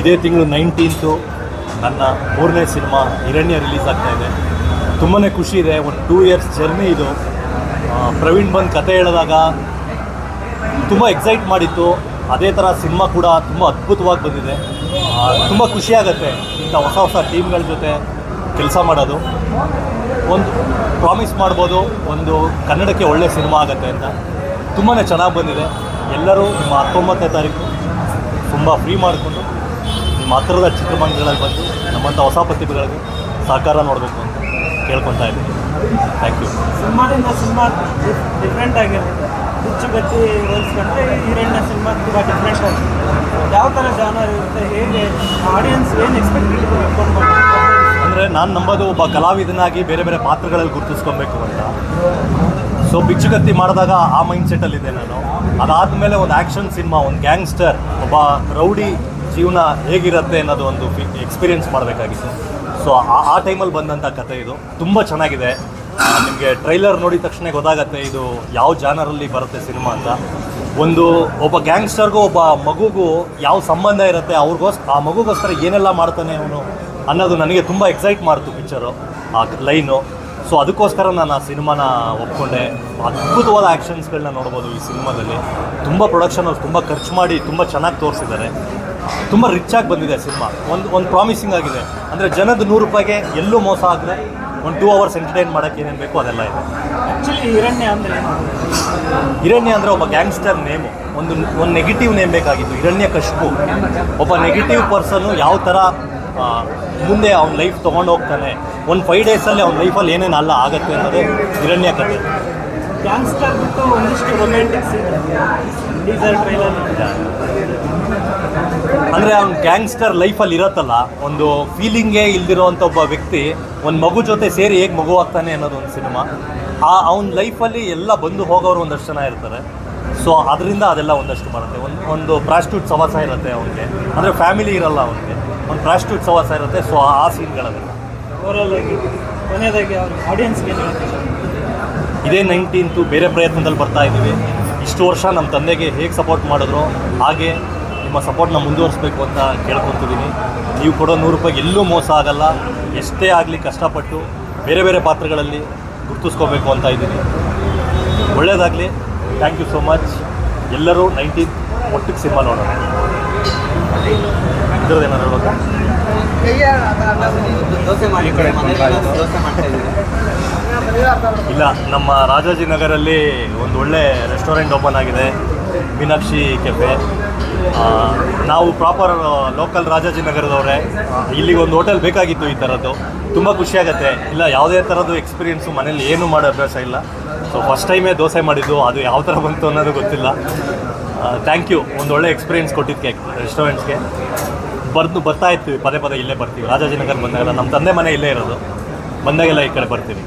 ಇದೇ ತಿಂಗಳು ನೈನ್ಟೀನ್ತು ನನ್ನ ಮೂರನೇ ಸಿನಿಮಾ ಹಿರಣ್ಯ ರಿಲೀಸ್ ಆಗ್ತಾ ಇದೆ. ತುಂಬಾ ಖುಷಿ ಇದೆ. ಒಂದು ಟೂ ಇಯರ್ಸ್ ಜರ್ನಿ ಇದು. ಪ್ರವೀಣ್ ಬಂದು ಕತೆ ಹೇಳಿದಾಗ ತುಂಬ ಎಕ್ಸೈಟ್ ಮಾಡಿತ್ತು. ಅದೇ ಥರ ಸಿನಿಮಾ ಕೂಡ ತುಂಬ ಅದ್ಭುತವಾಗಿ ಬಂದಿದೆ. ತುಂಬ ಖುಷಿಯಾಗತ್ತೆ ಇಂಥ ಹೊಸ ಹೊಸ ಟೀಮ್ಗಳ ಜೊತೆ ಕೆಲಸ ಮಾಡೋದು. ಒಂದು ಪ್ರಾಮಿಸ್ ಮಾಡ್ಬೋದು. ಒಂದು ಕನ್ನಡಕ್ಕೆ ಒಳ್ಳೆ ಸಿನಿಮಾ ಆಗುತ್ತೆ ಅಂತ. ತುಂಬಾ ಚೆನ್ನಾಗಿ ಬಂದಿದೆ. ಎಲ್ಲರೂ ನಿಮ್ಮ ಹತ್ತೊಂಬತ್ತನೇ ತಾರೀಕು ತುಂಬ ಫ್ರೀ ಮಾಡಿಕೊಂಡು ನಿಮ್ಮ ಹತ್ತಿರದ ಚಿತ್ರಮಂದಿರಗಳಲ್ಲಿ ಬಂದು ನಮ್ಮಂಥ ಹೊಸ ಪ್ರತಿಭೆಗಳಿಗೆ ಸಹಕಾರ ನೋಡಬೇಕು ಅಂತ ಕೇಳ್ಕೊತಾ ಇದ್ದೀನಿ. ಥ್ಯಾಂಕ್ ಯು ಸಿನಿಮಾದಿಂದ ಸಿನಿಮಾ ಡಿಫ್ರೆಂಟ್ ಆಗಿರುತ್ತೆ. ಹುಚ್ಚು ಗತಿ ಹೋಲಿಸ್ಕೊಂಡ್ರೆ ಎರಡನೇ ಸಿನಿಮಾ ತುಂಬ ಡಿಫ್ರೆಂಟ್ ಆಗಿದೆ ಯಾವ ಥರ ಜಾನರ್ ಇರುತ್ತೆ ಹೇಗೆ ಆಡಿಯನ್ಸ್ ಏನು ಎಕ್ಸ್ಪೆಕ್ಟ್ ಅಂದರೆ ನಾನು ನಂಬೋದು ಒಬ್ಬ ಕಲಾವಿದನಾಗಿ ಬೇರೆ ಬೇರೆ ಪಾತ್ರಗಳಲ್ಲಿ ಗುರುತಿಸ್ಕೊಬೇಕು ಅಂತ. ಸೊ ಬಿಚ್ಚುಗತ್ತಿ ಮಾಡಿದಾಗ ಆ ಮೈಂಡ್ ಸೆಟ್ಟಲ್ಲಿದ್ದೆ ನಾನು. ಅದಾದಮೇಲೆ ಒಂದು ಆ್ಯಕ್ಷನ್ ಸಿನಿಮಾ ಒಂದು ಗ್ಯಾಂಗ್ಸ್ಟರ್ ಒಬ್ಬ ರೌಡಿ ಜೀವನ ಹೇಗಿರುತ್ತೆ ಅನ್ನೋದು ಒಂದು ಎಕ್ಸ್ಪೀರಿಯೆನ್ಸ್ ಮಾಡಬೇಕಾಗಿತ್ತು. ಸೊ ಆ ಟೈಮಲ್ಲಿ ಬಂದಂಥ ಕತೆ ಇದು. ತುಂಬ ಚೆನ್ನಾಗಿದೆ. ನಿಮಗೆ ಟ್ರೈಲರ್ ನೋಡಿದ ತಕ್ಷಣ ಗೊತ್ತಾಗತ್ತೆ ಇದು ಯಾವ ಜಾನರಲ್ಲಿ ಬರುತ್ತೆ ಸಿನಿಮಾ ಅಂತ. ಒಂದು ಒಬ್ಬ ಗ್ಯಾಂಗ್ಸ್ಟರ್ಗೂ ಒಬ್ಬ ಮಗುಗೂ ಯಾವ ಸಂಬಂಧ ಇರುತ್ತೆ, ಅವ್ರಿಗೋಸ್, ಆ ಮಗುಗೋಸ್ಕರ ಏನೆಲ್ಲ ಮಾಡ್ತಾನೆ ಅವನು ಅನ್ನೋದು ನನಗೆ ತುಂಬ ಎಕ್ಸೈಟ್ ಮಾಡ್ತು ಪಿಕ್ಚರು ಆ ಲೈನು ಸೊ ಅದಕ್ಕೋಸ್ಕರ ನಾನು ಆ ಸಿನಿಮಾನ ಒಪ್ಕೊಂಡೆ. ಅದ್ಭುತವಾದ ಆ್ಯಕ್ಷನ್ಸ್ಗಳನ್ನ ನೋಡ್ಬೋದು ಈ ಸಿನಿಮಾದಲ್ಲಿ. ತುಂಬ ಪ್ರೊಡಕ್ಷನ್ ಅವ್ರು ತುಂಬ ಖರ್ಚು ಮಾಡಿ ತುಂಬ ಚೆನ್ನಾಗಿ ತೋರಿಸಿದ್ದಾರೆ. ತುಂಬ ರಿಚ್ ಆಗಿ ಬಂದಿದೆ ಸಿನಿಮಾ. ಒಂದು ಒಂದು ಪ್ರಾಮಿಸಿಂಗ್ ಆಗಿದೆ. ಅಂದರೆ ಜನದ ನೂರು ರೂಪಾಯಿಗೆ ಎಲ್ಲೂ ಮೋಸ ಆಗದೆ ಒಂದು ಟೂ ಅವರ್ಸ್ ಎಂಟರ್ಟೈನ್ ಮಾಡೋಕ್ಕೆ ಏನೇನು ಬೇಕು ಅದೆಲ್ಲ ಇದೆ. ಆ್ಯಕ್ಚುಲಿ ಹಿರಣ್ಯ ಅಂದರೆ ಹಿರಣ್ಯ ಅಂದರೆ ಒಬ್ಬ ಗ್ಯಾಂಗ್ಸ್ಟರ್ ನೇಮು. ಒಂದು ಒಂದು ನೆಗೆಟಿವ್ ನೇಮ್ ಬೇಕಾಗಿತ್ತು. ಹಿರಣ್ಯ ಕಶ್ಪು. ಒಬ್ಬ ನೆಗೆಟಿವ್ ಪರ್ಸನ್ನು ಯಾವ ಥರ ಮುಂದೆ ಅವ್ನ ಲೈಫ್ ತೊಗೊಂಡು ಹೋಗ್ತಾನೆ. ಒಂದು ಫೈವ್ ಡೇಸಲ್ಲಿ ಅವ್ನ ಲೈಫಲ್ಲಿ ಏನೇನು ಅಲ್ಲ ಆಗುತ್ತೆ ಅನ್ನೋದೇ ಹಿರಣ್ಯ ಕಥೆ ಗ್ಯಾಂಗ್ಸ್ಟರ್ ಬಿಟ್ಟು ಒಂದಿಷ್ಟು ರೊಮ್ಯಾಂಟಿಕ್ಸ್ ಟ್ರೈಲರ್ ಅಂದರೆ ಅವ್ನ ಗ್ಯಾಂಗ್ಸ್ಟರ್ ಲೈಫಲ್ಲಿ ಇರತ್ತಲ್ಲ ಒಂದು ಫೀಲಿಂಗೇ ಇಲ್ದಿರೋವಂಥ ಒಬ್ಬ ವ್ಯಕ್ತಿ ಒಂದು ಮಗು ಜೊತೆ ಸೇರಿ ಹೇಗೆ ಮಗು ಆಗ್ತಾನೆ ಅನ್ನೋದು ಒಂದು ಸಿನಿಮಾ ಆ ಅವ್ನ ಲೈಫಲ್ಲಿ ಎಲ್ಲ ಬಂದು ಹೋಗೋರು ಒಂದಷ್ಟು ಜನ ಇರ್ತಾರೆ. ಸೊ ಅದರಿಂದ ಅದೆಲ್ಲ ಒಂದಷ್ಟು ಬರುತ್ತೆ. ಒಂದು ಒಂದು ಪ್ರಾಸ್ಟ್ಯೂಟ್ ಸವಾಸ ಇರುತ್ತೆ ಅವನಿಗೆ. ಅಂದರೆ ಫ್ಯಾಮಿಲಿ ಇರಲ್ಲ ಅವನಿಗೆ. ಒಂದು ಪ್ರಾಸ್ಟ್ಯೂಟ್ ಸವಾಸ ಇರುತ್ತೆ. ಸೊ ಆ ಸೀನ್ಗಳಲ್ಲಿ ಓವರಾಲ್ ಆಗಿ ಕೊನೆಯದಾಗಿ ಅವ್ರ ಆಡಿಯನ್ಸ್ಗೆ ಏನು ಇದೇ ನೈನ್ಟೀನ್ತು ಬೇರೆ ಪ್ರಯತ್ನದಲ್ಲಿ ಬರ್ತಾ ಇದ್ದೀವಿ. ಇಷ್ಟು ವರ್ಷ ನಮ್ಮ ತಂದೆಗೆ ಹೇಗೆ ಸಪೋರ್ಟ್ ಮಾಡಿದ್ರು ಹಾಗೆ ನಿಮ್ಮ ಸಪೋರ್ಟ್ನ ಮುಂದುವರಿಸ್ಬೇಕು ಅಂತ ಕೇಳ್ಕೊತಿದ್ದೀನಿ. ನೀವು ಕೊಡೋ ನೂರು ರೂಪಾಯಿ ಎಲ್ಲೂ ಮೋಸ ಆಗಲ್ಲ. ಎಷ್ಟೇ ಆಗಲಿ ಕಷ್ಟಪಟ್ಟು ಬೇರೆ ಬೇರೆ ಪಾತ್ರಗಳಲ್ಲಿ ಗುರ್ತಿಸ್ಕೋಬೇಕು ಅಂತ ಇದ್ದೀನಿ. ಒಳ್ಳೆಯದಾಗಲಿ ಥ್ಯಾಂಕ್ ಯು ಸೋ ಮಚ್ ಎಲ್ಲರೂ ನೈನ್ಟೀನ್ ಒಟ್ಟಿಗೆ ಸಿನಿಮಾ ನೋಡೋಣ. ಇದ್ರದ್ದು ಏನಾದ್ರು ಹೇಳ್ಬೇಕಾ? ಇಲ್ಲ ನಮ್ಮ ರಾಜಾಜಿನಗರಲ್ಲಿ ಒಂದು ಒಳ್ಳೆ ರೆಸ್ಟೋರೆಂಟ್ ಓಪನ್ ಆಗಿದೆ ಮೀನಾಕ್ಷಿ ಕೆಫೆ. ನಾವು ಪ್ರಾಪರ್ ಲೋಕಲ್ ರಾಜಾಜಿ ನಗರದವ್ರೆ. ಇಲ್ಲಿಗೆ ಒಂದು ಹೋಟೆಲ್ ಬೇಕಾಗಿತ್ತು ಈ ಥರದ್ದು. ತುಂಬ ಖುಷಿಯಾಗತ್ತೆ ಇಲ್ಲ ಯಾವುದೇ ಥರದ್ದು ಎಕ್ಸ್ಪೀರಿಯೆನ್ಸು ಮನೇಲಿ ಏನು ಮಾಡೋ ಅಭ್ಯಾಸ ಇಲ್ಲ. ಸೊ ಫಸ್ಟ್ ಟೈಮೇ ದೋಸೆ ಮಾಡಿದ್ದು ಅದು ಯಾವ ಥರ ಬಂತು ಅನ್ನೋದು ಗೊತ್ತಿಲ್ಲ. ಥ್ಯಾಂಕ್ ಯು ಒಂದು ಒಳ್ಳೆ ಎಕ್ಸ್ಪೀರಿಯೆನ್ಸ್ ಕೊಟ್ಟಿದ್ದಕ್ಕೆ ರೆಸ್ಟೋರೆಂಟ್ಸ್ಗೆ. ಬರ್ದು ಬರ್ತಾ ಇರ್ತೀವಿ, ಪದೇ ಪದೇ ಇಲ್ಲೇ ಬರ್ತೀವಿ. ರಾಜಾಜಿನಗರ್ ಬಂದಾಗೆಲ್ಲ ನಮ್ಮ ತಂದೆ ಮನೆ ಇಲ್ಲೇ ಇರೋದು. ಬಂದಾಗೆಲ್ಲ ಈ ಕಡೆ ಬರ್ತೀವಿ.